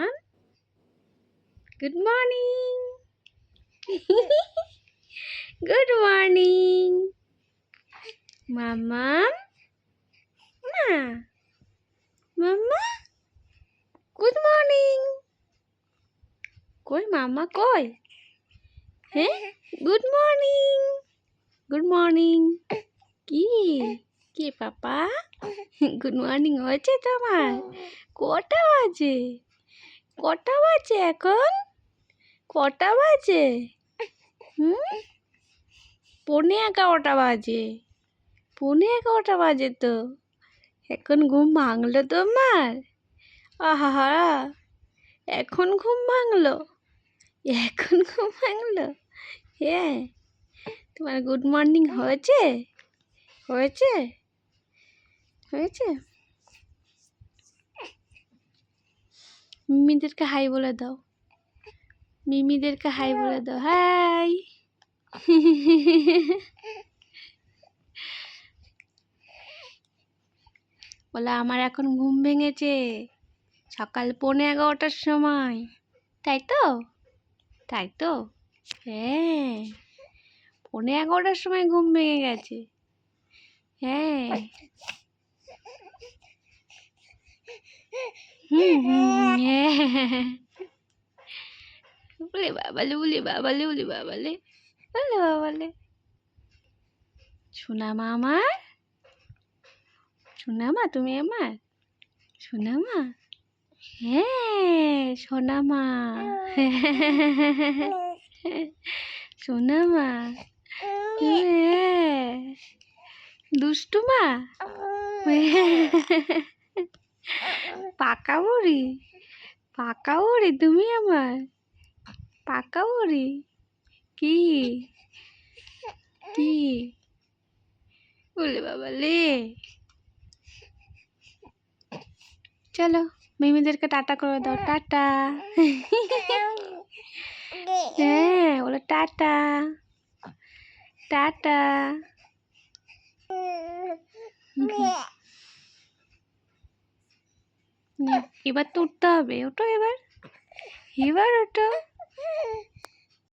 মামা good morning good morning মামা না মামা গুড মর্নিং কই মামা কই হ্যাঁ গুড মর্নিং গুড মর্নিং কি কি পাপা গুড মর্নিং হয়েছে তোমার কটা বাজে কটা বাজে এখন? কটা বাজে? হুম? পৌনে এগারোটা বাজে। পৌনে এগারোটা বাজে তো। এখন ঘুম ভাঙলো তোমার? আহা এখন ঘুম ভাঙলো? এখন ঘুম ভাঙলো? হ্যাঁ। তোমার গুড মর্নিং হয়েছে? হয়েছে? হয়েছে? মিমিদেরকে হাই বলে দাও। মিমিদেরকে হাই বলে দাও। হাই বলে আমার এখন ঘুম ভেঙেছে। সকাল পৌনে এগারোটার সময়। তাই তো? তাই তো? হ্যাঁ। পৌনে এগারোটার সময় ঘুম ভেঙে গেছে। হ্যাঁ। হুম হুম। হ্যাঁ বলে বাবালে বলি বাবালে বলি বাবালে বলে বাবালে সোনা মা আমার সোনা মা তুমি আমার? সোনা মা? হ্যাঁ সোনা মা। সোনা মা হ্যাঁ। দুষ্টু মা? পাকা বুড়ি? পাকা বুড়ি তুমি আমার? পাকা বুড়ি কি? কি? বলে বাবা লে। চলো মিমিদেরকে টাটা করে দাও টাটা। হ্যাঁ বলো টাটা। টাটা নে, এবার তো উঠতে হবে ওটো এবার এবার ওটো